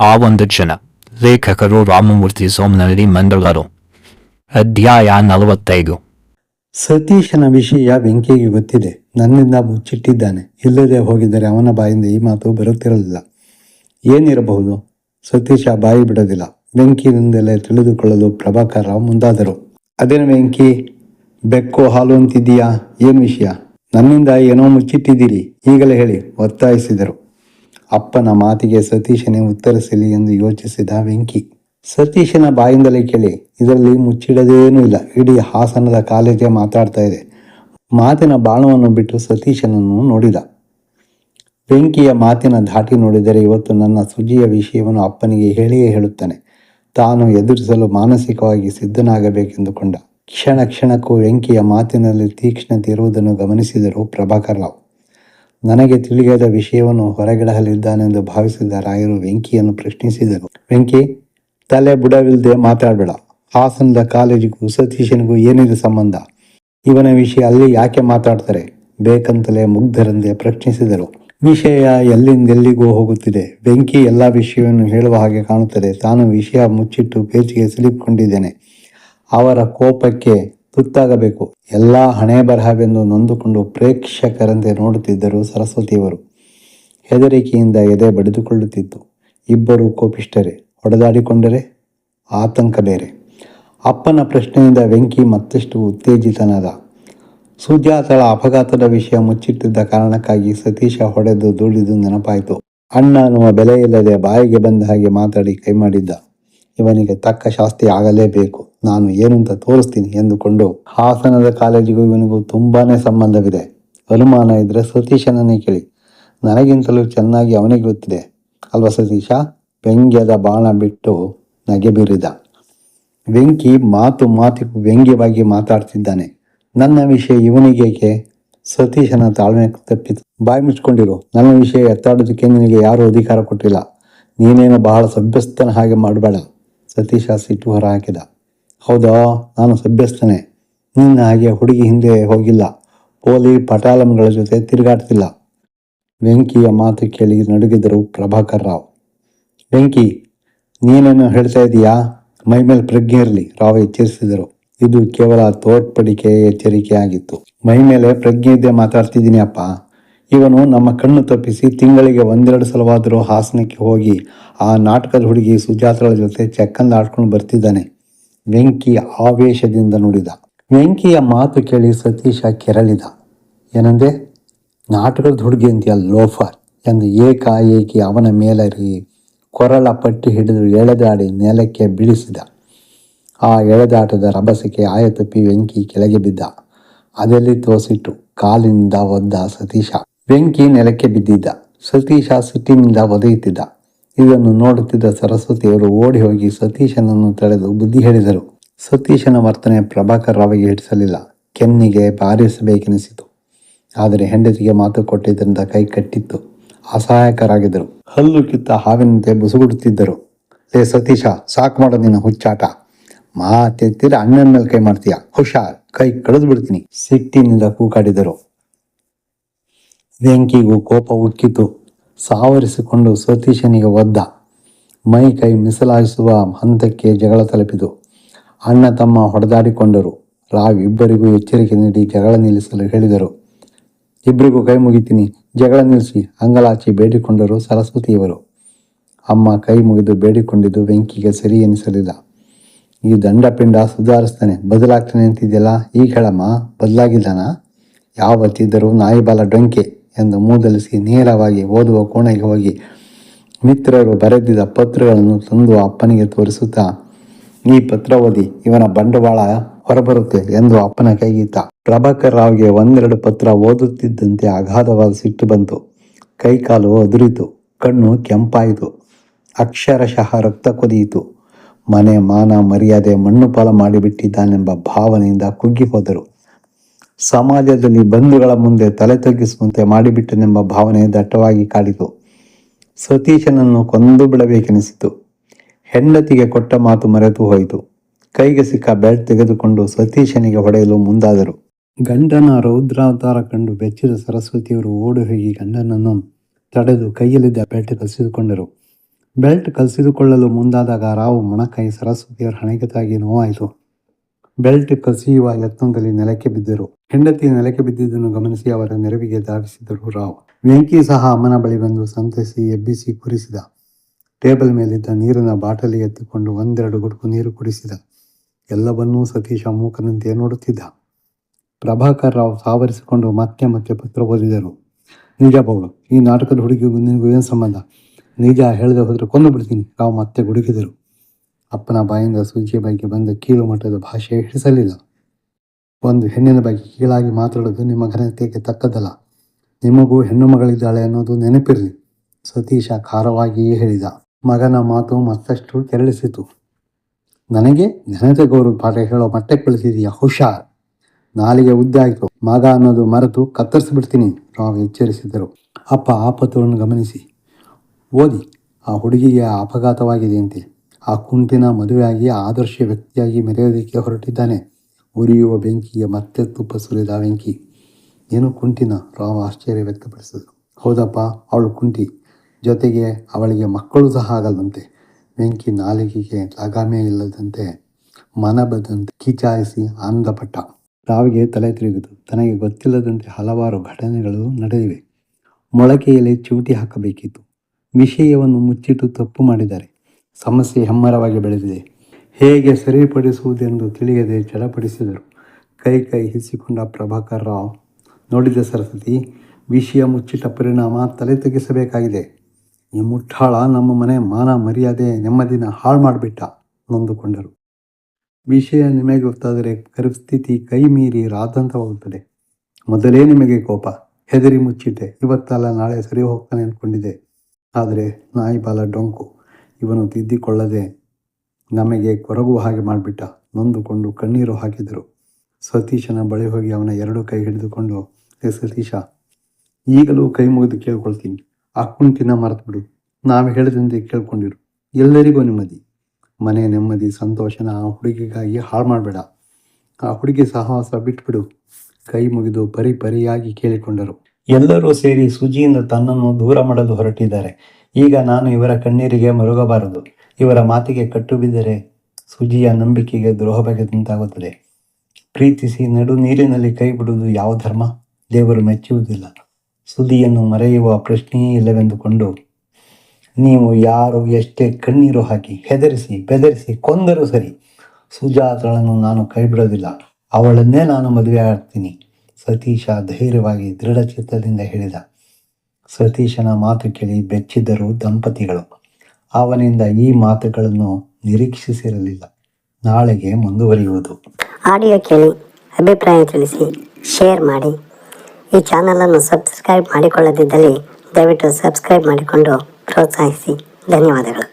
ಆ ಒಂದು ಕ್ಷಣ ಲೇಖಕರು ರಾಮಮೂರ್ತಿ ಸೋಮನಹಳ್ಳಿ ಮಂಡಳರು ಅಧ್ಯಾಯ ನಲವತ್ತೈದು. ಸತೀಶನ ವಿಷಯ ಬೆಂಕಿಗೆ ಗೊತ್ತಿದೆ. ನನ್ನಿಂದ ಮುಚ್ಚಿಟ್ಟಿದ್ದಾನೆ. ಇಲ್ಲದೆ ಹೋಗಿದ್ದರೆ ಅವನ ಬಾಯಿಂದ ಈ ಮಾತು ಬರುತ್ತಿರಲಿಲ್ಲ. ಏನಿರಬಹುದು? ಸತೀಶ ಬಾಯಿ ಬಿಡೋದಿಲ್ಲ. ಬೆಂಕಿಯಿಂದಲೇ ತಿಳಿದುಕೊಳ್ಳಲು ಪ್ರಭಾಕರ್ ಮುಂದಾದರು. ಅದೇನು ಬೆಂಕಿ? ಬೆಕ್ಕು ಹಾಲು ಅಂತಿದ್ದೀಯಾ? ಏನು ವಿಷಯ? ನನ್ನಿಂದ ಏನೋ ಮುಚ್ಚಿಟ್ಟಿದ್ದೀರಿ. ಈಗಲೇ ಹೇಳಿ, ಒತ್ತಾಯಿಸಿದರು. ಅಪ್ಪನ ಮಾತಿಗೆ ಸತೀಶನೇ ಉತ್ತರಿಸಲಿ ಎಂದು ಯೋಚಿಸಿದ ವೆಂಕಿ. ಸತೀಶನ ಬಾಯಿಂದಲೇ ಕೇಳಿ, ಇದರಲ್ಲಿ ಮುಚ್ಚಿಡದೇನೂ ಇಲ್ಲ, ಇಡೀ ಹಾಸನದ ಕಾಲೇಜೇ ಮಾತಾಡ್ತಾ ಇದೆ. ಮಾತಿನ ಬಾಣವನ್ನು ಬಿಟ್ಟು ಸತೀಶನನ್ನು ನೋಡಿದ. ಬೆಂಕಿಯ ಮಾತಿನ ಧಾಟಿ ನೋಡಿದರೆ ಇವತ್ತು ನನ್ನ ಸುಜಿಯ ವಿಷಯವನ್ನು ಅಪ್ಪನಿಗೆ ಹೇಳಿಯೇ ಹೇಳುತ್ತಾನೆ. ತಾನು ಎದುರಿಸಲು ಮಾನಸಿಕವಾಗಿ ಸಿದ್ಧನಾಗಬೇಕೆಂದುಕೊಂಡ. ಕ್ಷಣ ಕ್ಷಣಕ್ಕೂ ವೆಂಕಿಯ ಮಾತಿನಲ್ಲಿ ತೀಕ್ಷ್ಣತೆ ಇರುವುದನ್ನು ಗಮನಿಸಿದರು ಪ್ರಭಾಕರ್ ರಾವ್. ನನಗೆ ತಿಳಿಯದ ವಿಷಯವನ್ನು ಹೊರಗಿಡಲಿದ್ದಾನೆಂದು ಭಾವಿಸಿದ ರಾಯರು ವೆಂಕಿಯನ್ನು ಪ್ರಶ್ನಿಸಿದರು. ವೆಂಕಿ, ತಲೆ ಬುಡವಿಲ್ಲದೆ ಮಾತಾಡಬೇಡ. ಹಾಸನದ ಕಾಲೇಜಿಗೂ ಸತೀಶನಿಗೂ ಏನಿದೆ ಸಂಬಂಧ? ಇವನ ವಿಷಯ ಅಲ್ಲಿ ಯಾಕೆ ಮಾತಾಡ್ತಾರೆ? ಬೇಕಂತಲೇ ಮುಗ್ಧರಂದೇ ಪ್ರಶ್ನಿಸಿದರು. ವಿಷಯ ಎಲ್ಲಿಂದೆಲ್ಲಿಗೂ ಹೋಗುತ್ತಿದೆ. ಬೆಂಕಿ ಎಲ್ಲ ವಿಷಯವನ್ನು ಹೇಳುವ ಹಾಗೆ ಕಾಣುತ್ತದೆ. ತಾನು ವಿಷಯ ಮುಚ್ಚಿಟ್ಟು ಪೇಚಿಗೆ ಸಿಲುಕೊಂಡಿದ್ದೇನೆ ಅವರ ಕೋಪಕ್ಕೆ ತುತ್ತಾಗಬೇಕು. ಎಲ್ಲ ಹಣೆ ಬರಹವೆಂದು ನೊಂದುಕೊಂಡು ಪ್ರೇಕ್ಷಕರಂತೆ ನೋಡುತ್ತಿದ್ದರು ಸರಸ್ವತಿಯವರು. ಹೆದರಿಕೆಯಿಂದ ಎದೆ ಬಡಿದುಕೊಳ್ಳುತ್ತಿತ್ತು. ಇಬ್ಬರು ಕೋಪಿಷ್ಟರೇ ಹೊಡೆದಾಡಿಕೊಂಡರೆ ಆತಂಕ ಬೇರೆ. ಅಪ್ಪನ ಪ್ರಶ್ನೆಯಿಂದ ವೆಂಕಿ ಮತ್ತಷ್ಟು ಉತ್ತೇಜಿತನಾದ. ಸುಜಾತಳ ಅಪಘಾತದ ವಿಷಯ ಮುಚ್ಚಿಟ್ಟಿದ್ದ ಕಾರಣಕ್ಕಾಗಿ ಸತೀಶ ಹೊಡೆದು ದುಡಿದು ನೆನಪಾಯಿತು. ಅಣ್ಣ ಅನ್ನುವ ಬೆಲೆ ಇಲ್ಲದೆ ಬಾಯಿಗೆ ಬಂದ ಹಾಗೆ ಮಾತಾಡಿ ಕೈ ಮಾಡಿದ್ದ ಇವನಿಗೆ ತಕ್ಕ ಶಾಸ್ತಿ ಆಗಲೇಬೇಕು. ನಾನು ಏನು ಅಂತ ತೋರಿಸ್ತೀನಿ ಎಂದುಕೊಂಡು ಹಾಸನದ ಕಾಲೇಜಿಗೂ ಇವನಿಗೂ ತುಂಬಾನೇ ಸಂಬಂಧವಿದೆ. ಅನುಮಾನ ಇದ್ರೆ ಸತೀಶನನ್ನೇ ಕೇಳಿ. ನನಗಿಂತಲೂ ಚೆನ್ನಾಗಿ ಅವನಿಗೆ ಗೊತ್ತಿದೆ. ಅಲ್ವಾ ಸತೀಶ? ವ್ಯಂಗ್ಯದ ಬಾಣ ಬಿಟ್ಟು ನಗೆ ಬೀರಿದ. ವೆಂಕಿ ಮಾತು ಮಾತಿಗೂ ವ್ಯಂಗ್ಯವಾಗಿ ಮಾತಾಡ್ತಿದ್ದಾನೆ. ನನ್ನ ವಿಷಯ ಇವನಿಗೇಕೆ? ಸತೀಶನ ತಾಳ್ಮೆ ತಪ್ಪಿತು. ಬಾಯಿ ಮುಚ್ಕೊಂಡಿರು. ನನ್ನ ವಿಷಯ ಎತ್ತಾಡೋದಕ್ಕೆ ನಿನಗೆ ಯಾರೂ ಅಧಿಕಾರ ಕೊಟ್ಟಿಲ್ಲ. ನೀನೇನು ಬಹಳ ಸಭ್ಯಸ್ಥನ ಹಾಗೆ ಮಾಡಬೇಡ. ಸತೀಶ ಸಿಟ್ಟು ಹೊರ ಹಾಕಿದ ಹೌದಾ? ನಾನು ಸಭ್ಯಸ್ತನೆ ನಿನ್ನ ಹಾಗೆ ಹುಡುಗಿ ಹಿಂದೆ ಹೋಗಿಲ್ಲ. ಪೋಲಿ ಪಟಾಲಂಗಳ ಜೊತೆ ತಿರುಗಾಡ್ತಿಲ್ಲ. ವೆಂಕಿಯ ಮಾತು ಕೇಳಿ ನಡುಗಿದರು ಪ್ರಭಾಕರ್ ರಾವ್. ವೆಂಕಿ ನೀನೇನು ಹೇಳ್ತಾ ಇದೀಯಾ? ಮೈ ಮೇಲೆ ಪ್ರಜ್ಞೆ ಇರಲಿ, ರಾವ್ ಎಚ್ಚರಿಸಿದರು. ಇದು ಕೇವಲ ತೋಟ್ಪಡಿಕೆ ಎಚ್ಚರಿಕೆ ಆಗಿತ್ತು ಮೈ ಮೇಲೆ ಪ್ರಜ್ಞೆ ಇದ್ದೇ ಮಾತಾಡ್ತಿದ್ದೀನಿ ಅಪ್ಪ. ಇವನು ನಮ್ಮ ಕಣ್ಣು ತಪ್ಪಿಸಿ ತಿಂಗಳಿಗೆ ಒಂದೆರಡು ಸಲವಾದರೂ ಹಾಸನಕ್ಕೆ ಹೋಗಿ ಆ ನಾಟಕದ ಹುಡುಗಿ ಸುಜಾತಳ ಜೊತೆ ಚೆಕ್ಕಂದ ಆಡ್ಕೊಂಡು ಬರ್ತಿದ್ದಾನೆ. ವೆಂಕಿ ಆವೇಶದಿಂದ ನುಡಿದ. ವೆಂಕಿಯ ಮಾತು ಕೇಳಿ ಸತೀಶ ಕೆರಳಿದ. ಏನಂದೆ? ನಾಟಕದ ಹುಡುಗಿ ಅಂತೀಯ ಲೋಫರ್. ಎಂದು ಏಕಾಏಕಿ ಅವನ ಮೇಲರಿ ಕೊರಳ ಪಟ್ಟಿ ಹಿಡಿದು ಎಳೆದಾಡಿ ನೆಲಕ್ಕೆ ಬೀಳಿಸಿದ. ಆ ಎಳೆದಾಟದ ರಭಸಕ್ಕೆ ಆಯತಪ್ಪಿ ವೆಂಕಿ ಕೆಳಗೆ ಬಿದ್ದ. ಅದೆಲ್ಲಿ ತೋಸಿಟ್ಟು ಕಾಲಿನಿಂದ ಒದ್ದ ಸತೀಶ. ವೆಂಕಿ ನೆಲಕ್ಕೆ ಬಿದ್ದಿದ್ದ. ಸತೀಶ ಸಿಟ್ಟಿನಿಂದ ಒದೆಯುತ್ತಿದ್ದ. ಇದನ್ನು ನೋಡುತ್ತಿದ್ದ ಸರಸ್ವತಿಯವರು ಓಡಿ ಹೋಗಿ ಸತೀಶನನ್ನು ತಡೆದು ಬುದ್ಧಿ ಹೇಳಿದರು. ಸತೀಶನ ವರ್ತನೆ ಪ್ರಭಾಕರ್ ರಾವಿಗೆ ಹಿಡಿಸಲಿಲ್ಲ. ಕೆನ್ನಿಗೆ ಬಾರಿಸಬೇಕೆನಿಸಿತು. ಆದರೆ ಹೆಂಡತಿಗೆ ಮಾತು ಕೊಟ್ಟಿದ್ದರಿಂದ ಕೈ ಕಟ್ಟಿತ್ತು. ಅಸಹಾಯಕರಾಗಿದ್ದರು. ಹಲ್ಲು ಕಿತ್ತ ಹಾವಿನಂತೆ ಬುಸುಗುಡುತ್ತಿದ್ದರು. ಲೇ ಸತೀಶ, ಸಾಕು ಮಾಡೋ ನಿನ್ನ ಹುಚ್ಚಾಟ. ಮಾತೆತ್ತಿರ ಅಣ್ಣನ ಮೇಲೆ ಕೈ ಮಾಡ್ತೀಯ. ಹುಷಾರ್, ಕೈ ಕಳೆದು ಬಿಡ್ತೀನಿ ಸಿಟ್ಟಿನಿಂದ ಕೂಕಾಡಿದರು ವೆಂಕಿಗೂ ಕೋಪ ಉಕ್ಕಿತು. ಸಾವರಿಸಿಕೊಂಡು ಸತೀಶನಿಗೆ ಒದ್ದ. ಮೈ ಕೈ ಮಿಸಲಾಯಿಸುವ ಹಂತಕ್ಕೆ ಜಗಳ ತಲುಪಿದು ಅಣ್ಣ ತಮ್ಮ ಹೊಡೆದಾಡಿಕೊಂಡರು. ರಾವ್ ಇಬ್ಬರಿಗೂ ಎಚ್ಚರಿಕೆ ನೀಡಿ ಜಗಳ ನಿಲ್ಲಿಸಲು ಹೇಳಿದರು. ಇಬ್ಬರಿಗೂ ಕೈ ಮುಗಿತೀನಿ. ಜಗಳ ನಿಲ್ಲಿಸಿ. ಅಂಗಲಾಚಿ ಬೇಡಿಕೊಂಡರು ಸರಸ್ವತಿಯವರು. ಅಮ್ಮ ಕೈ ಮುಗಿದು ಬೇಡಿಕೊಂಡಿದ್ದು ಬೆಂಕಿಗೆ ಸರಿ ಎನಿಸಲಿಲ್ಲ. ಈ ದಂಡಪಿಂಡ ಸುಧಾರಿಸ್ತಾನೆ, ಬದಲಾಗ್ತಾನೆ ಅಂತಿದೆಯಲ್ಲ ಈ ಹೇಳಮ್ಮ ಬದಲಾಗಿಲ್ಲನಾ ಯಾವತ್ತಿದ್ದರೂ ನಾಯಿಬಾಲ ಡೊಂಕೆ. ಎಂದು ಮೂದಲಿಸಿ ನೇರವಾಗಿ ಓದುವ ಕೋಣೆಗೆ ಹೋಗಿ ಮಿತ್ರರು ಬರೆದಿದ್ದ ಪತ್ರಗಳನ್ನು ತಂದು ಅಪ್ಪನಿಗೆ ತೋರಿಸುತ್ತಾ, ಈ ಪತ್ರ ಓದಿ ಇವನ ಬಂಡವಾಳ ಹೊರಬರುತ್ತೆ ಎಂದು ಅಪ್ಪನ ಕೈಗಿತ್ತ ಪ್ರಭಾಕರ್ ರಾವ್ಗೆ ಒಂದೆರಡು ಪತ್ರ ಓದುತ್ತಿದ್ದಂತೆ ಅಗಾಧವಾದ ಸಿಟ್ಟು ಬಂತು. ಕೈಕಾಲು ಅದುರಿತು, ಕಣ್ಣು ಕೆಂಪಾಯಿತು, ಅಕ್ಷರಶಃ ರಕ್ತ ಕುದಿಯಿತು. ಮನೆ ಮಾನ ಮರ್ಯಾದೆ ಮಣ್ಣು ಪಾಲ ಮಾಡಿಬಿಟ್ಟಿದ್ದಾನೆಂಬ ಭಾವನೆಯಿಂದ ಕುಗ್ಗಿ ಹೋದರು. ಸಮಾಜದಲ್ಲಿ ಬಂಧುಗಳ ಮುಂದೆ ತಲೆ ತಗ್ಗಿಸುವಂತೆ ಮಾಡಿಬಿಟ್ಟನೆಂಬ ಭಾವನೆ ದಟ್ಟವಾಗಿ ಕಾಡಿತು. ಸತೀಶನನ್ನು ಕೊಂದು ಬಿಡಬೇಕೆನಿಸಿತು. ಹೆಂಡತಿಗೆ ಕೊಟ್ಟ ಮಾತು ಮರೆತು ಹೋಯಿತು. ಕೈಗೆ ಸಿಕ್ಕ ಬೆಲ್ಟ್ ತೆಗೆದುಕೊಂಡು ಸತೀಶನಿಗೆ ಹೊಡೆಯಲು ಮುಂದಾದರು. ಗಂಡನ ರೌದ್ರಾವತಾರ ಕಂಡು ಬೆಚ್ಚಿದ ಸರಸ್ವತಿಯವರು ಓಡಿ ಹೋಗಿ ಗಂಡನನ್ನು ತಡೆದು ಕೈಯಲ್ಲಿದ್ದ ಬೆಲ್ಟ್ ಕಸಿದುಕೊಂಡರು. ಬೆಲ್ಟ್ ಕಸಿದುಕೊಳ್ಳಲು ಮುಂದಾದಾಗ ರಾವು ಮೊಣಕೈ ಸರಸ್ವತಿಯವರ ಹಣೆಗೆ ತಾಗಿ ನೋವಾಯಿತು. ಬೆಲ್ಟ್ ಕಸಿಯುವ ಯತ್ನದಲ್ಲಿ ನೆಲಕ್ಕೆ ಬಿದ್ದರು. ಹೆಂಡತಿ ನೆಲಕ್ಕೆ ಬಿದ್ದಿದ್ದನ್ನು ಗಮನಿಸಿ ಅವರ ನೆರವಿಗೆ ಧಾವಿಸಿದರು ರಾವ್. ವೆಂಕಿ ಸಹ ಅಮ್ಮನ ಬಳಿ ಬಂದು ಸಂತಸಿ ಎಬ್ಬಿಸಿ ಕುರಿಸಿದ. ಟೇಬಲ್ ಮೇಲಿದ್ದ ನೀರಿನ ಬಾಟಲಿ ಎತ್ತಿಕೊಂಡು ಒಂದೆರಡು ಗುಡುಕು ನೀರು ಕುಡಿಸಿದ. ಎಲ್ಲವನ್ನೂ ಸತೀಶ ಮೂಕನಂತೆ ನೋಡುತ್ತಿದ್ದ. ಪ್ರಭಾಕರ್ ರಾವ್ ಸಾವರಿಸಿಕೊಂಡು ಮತ್ತೆ ಮತ್ತೆ ಪತ್ರ ಓದಿದರು. ನಿಜ ಬೌಳು ಈ ನಾಟಕದ ಹುಡುಗಿಗೂ ನಿನಗೂ ಏನು ಸಂಬಂಧ? ನಿಜ ಹೇಳದೆ ಹೋದರೆ ಕೊಂದು ಬಿಡ್ತೀನಿ. ರಾವ್ ಮತ್ತೆ ಗುಡುಗಿದರು. ಅಪ್ಪನ ಬಾಯಿಂದ ಸೂಜಿ ಬಗ್ಗೆ ಬಂದ ಕೀಳು ಮಟ್ಟದ ಭಾಷೆ ಹಿಡಿಸಲಿಲ್ಲ ಒಂದು ಹೆಣ್ಣಿನ ಬಗ್ಗೆ ಕೀಳಾಗಿ ಮಾತಾಡೋದು ನಿಮ್ಮ ಘನತೆಗೆ ತಕ್ಕದಲ್ಲ ನಿಮಗೂ ಹೆಣ್ಣು ಮಗಳಿದ್ದಾಳೆ ಅನ್ನೋದು ನೆನಪಿರಲಿ. ಸತೀಶ ಖಾರವಾಗಿಯೇ ಹೇಳಿದ. ಮಗನ ಮಾತು ಮತ್ತಷ್ಟು ಕೆರಳಿಸಿತು. ನನಗೆ ಘನತೆ ಗೌರವ ಪಾಠ ಹೇಳೋ ಮಟ್ಟಕ್ಕೆ ಕಳಿಸಿದೀಯ ಹುಷಾರ್. ನಾಲಿಗೆ ಉದ್ದಾಯಿತು. ಮಗ ಅನ್ನೋದು ಮರೆತು ಕತ್ತರಿಸ್ಬಿಡ್ತೀನಿ, ರಾವ್ ಎಚ್ಚರಿಸಿದರು. ಅಪ್ಪ ಆಪತ್ತುಗಳನ್ನು ಗಮನಿಸಿ. ಓದಿ, ಆ ಹುಡುಗಿಗೆ ಅಪಘಾತವಾಗಿದೆಯಂತೆ. ಆ ಕುಂಟಿನ ಮದುವೆಯಾಗಿ ಆದರ್ಶ ವ್ಯಕ್ತಿಯಾಗಿ ಮೆರೆಯೋದಕ್ಕೆ ಹೊರಟಿದ್ದಾನೆ. ಉರಿಯುವ ಬೆಂಕಿಯ ಮತ್ತೆ ತುಪ್ಪ ಸುರಿದ ಬೆಂಕಿ. ಏನು ಕುಂಟಿನ? ರಾಮ ಆಶ್ಚರ್ಯ ವ್ಯಕ್ತಪಡಿಸಿದರು ಹೌದಪ್ಪ, ಅವಳು ಕುಂಟಿ. ಜೊತೆಗೆ ಅವಳಿಗೆ ಮಕ್ಕಳು ಸಹ ಆಗಲ್ಲಂತೆ. ಬೆಂಕಿ ನಾಲಿಗೆಗೆ ಲಗಾಮೆ ಇಲ್ಲದಂತೆ ಮನ ಬದ್ದಂತೆ ಕಿಚಾಯಿಸಿ ಆನಂದಪಟ್ಟ. ರಾವಿಗೆ ತಲೆ ತಿರುಗಿತು. ತನಗೆ ಗೊತ್ತಿಲ್ಲದಂತೆ ಹಲವಾರು ಘಟನೆಗಳು ನಡೆದಿವೆ. ಮೊಳಕೆಯಲ್ಲಿ ಚೂಟಿ ಹಾಕಬೇಕಿತ್ತು. ವಿಷಯವನ್ನು ಮುಚ್ಚಿಟ್ಟು ತಪ್ಪು ಮಾಡಿದ್ದಾರೆ. ಸಮಸ್ಯೆ ಹೆಮ್ಮರವಾಗಿ ಬೆಳೆದಿದೆ. ಹೇಗೆ ಸರಿಪಡಿಸುವುದೆಂದು ತಿಳಿಯದೆ ಚಡಪಡಿಸಿದರು. ಕೈ ಕೈ ಹಿಸಿಕೊಂಡ ಪ್ರಭಾಕರ್ ರಾವ್, ನೋಡಿದ ಸರಸ್ವತಿ, ವಿಷಯ ಮುಚ್ಚಿಟ್ಟ ಪರಿಣಾಮ ತಲೆ ತೆಗೆಸಬೇಕಾಗಿದೆ. ಈ ಮುಟ್ಟಾಳ ನಮ್ಮ ಮನೆ ಮಾನ ಮರ್ಯಾದೆ ನೆಮ್ಮದಿನ ಹಾಳು ಮಾಡಿಬಿಟ್ಟ, ನೊಂದುಕೊಂಡರು. ವಿಷಯ ನಿಮಗೆ ಗೊತ್ತಾದರೆ ಪರಿಸ್ಥಿತಿ ಕೈ ಮೀರಿ ರಾದಂತವಾಗುತ್ತದೆ. ಮೊದಲೇ ನಿಮಗೆ ಕೋಪ, ಹೆದರಿ ಮುಚ್ಚಿಟ್ಟೆ, ಇವತ್ತಲ್ಲ ನಾಳೆ ಸರಿ ಹೋಗ್ತಾನೆ ಅಂದ್ಕೊಂಡಿದ್ದೆ. ಆದರೆ ನಾಯಿ ಬಾಲ ಡೊಂಕು, ಇವನು ತಿದ್ದಿಕೊಳ್ಳದೆ ನಮಗೆ ಕೊರಗುವ ಹಾಗೆ ಮಾಡಿಬಿಟ್ಟ. ನೊಂದುಕೊಂಡು ಕಣ್ಣೀರು ಹಾಕಿದರು. ಸತೀಶನ ಬಳಿ ಹೋಗಿ ಅವನ ಎರಡು ಕೈ ಹಿಡಿದುಕೊಂಡು, ಏ ಸತೀಶ, ಈಗಲೂ ಕೈ ಮುಗಿದು ಕೇಳ್ಕೊಳ್ತೀನಿ. ಆ ಕುಂಟಿನ ಮರೆತು ಬಿಡು ನಾವು ಹೇಳಿದಂತೆ ಕೇಳ್ಕೊಂಡಿರು. ಎಲ್ಲರಿಗೂ ನೆಮ್ಮದಿ. ಮನೆ ನೆಮ್ಮದಿ, ಸಂತೋಷನ ಆ ಹುಡುಗಿಗಾಗಿ ಹಾಳು ಮಾಡಬೇಡ. ಆ ಹುಡುಗಿ ಸಹವಾಸ ಬಿಟ್ಬಿಡು. ಕೈ ಮುಗಿದು ಪರಿ ಪರಿಯಾಗಿ ಕೇಳಿಕೊಂಡರು. ಎಲ್ಲರೂ ಸೇರಿ ಸುಜಿಯಿಂದ ತನ್ನನ್ನು ದೂರ ಮಾಡಲು ಹೊರಟಿದ್ದಾರೆ. ಈಗ ನಾನು ಇವರ ಕಣ್ಣೀರಿಗೆ ಮರುಗಬಾರದು. ಇವರ ಮಾತಿಗೆ ಕಟ್ಟು ಬಿದ್ದರೆ ಸುಜಿಯ ನಂಬಿಕೆಗೆ ದ್ರೋಹ ಬಗೆದಂತಾಗುತ್ತದೆ ಪ್ರೀತಿಸಿ ನಡು ನೀರಿನಲ್ಲಿ ಕೈ ಬಿಡುವುದು ಯಾವ ಧರ್ಮ? ದೇವರು ಮೆಚ್ಚುವುದಿಲ್ಲ. ಸುದಿಯನ್ನು ಮರೆಯುವ ಪ್ರಶ್ನೆಯೇ ಇಲ್ಲವೆಂದುಕೊಂಡು ನೀವು ಯಾರು ಎಷ್ಟೇ ಕಣ್ಣೀರು ಹಾಕಿ ಹೆದರಿಸಿ, ಬೆದರಿಸಿ ಕೊಂದರೂ ಸರಿ ಸುಜಾತಳನ್ನು ನಾನು ಕೈ ಬಿಡೋದಿಲ್ಲ ಅವಳನ್ನೇ ನಾನು ಮದುವೆ ಆಗ್ತೀನಿ. ಸತೀಶ ಧೈರ್ಯವಾಗಿ ದೃಢಚಿತ್ತದಿಂದ ಹೇಳಿದ. ಸತೀಶನ ಮಾತು ಕೇಳಿ ಬೆಚ್ಚಿದ್ದರು ದಂಪತಿಗಳು. ಅವನಿಂದ ಈ ಮಾತುಗಳನ್ನು ನಿರೀಕ್ಷಿಸಿರಲಿಲ್ಲ. ನಾಳೆಗೆ ಮುಂದುವರಿಯುವುದು. ಆಡಿಯೋ ಕೇಳಿ, ಅಭಿಪ್ರಾಯ ತಿಳಿಸಿ, ಶೇರ್ ಮಾಡಿ. ಈ ಚಾನಲನ್ನು ಸಬ್ಸ್ಕ್ರೈಬ್ ಮಾಡಿಕೊಳ್ಳದಿದ್ದಲ್ಲಿ ದಯವಿಟ್ಟು ಸಬ್ಸ್ಕ್ರೈಬ್ ಮಾಡಿಕೊಂಡು ಪ್ರೋತ್ಸಾಹಿಸಿ. ಧನ್ಯವಾದಗಳು.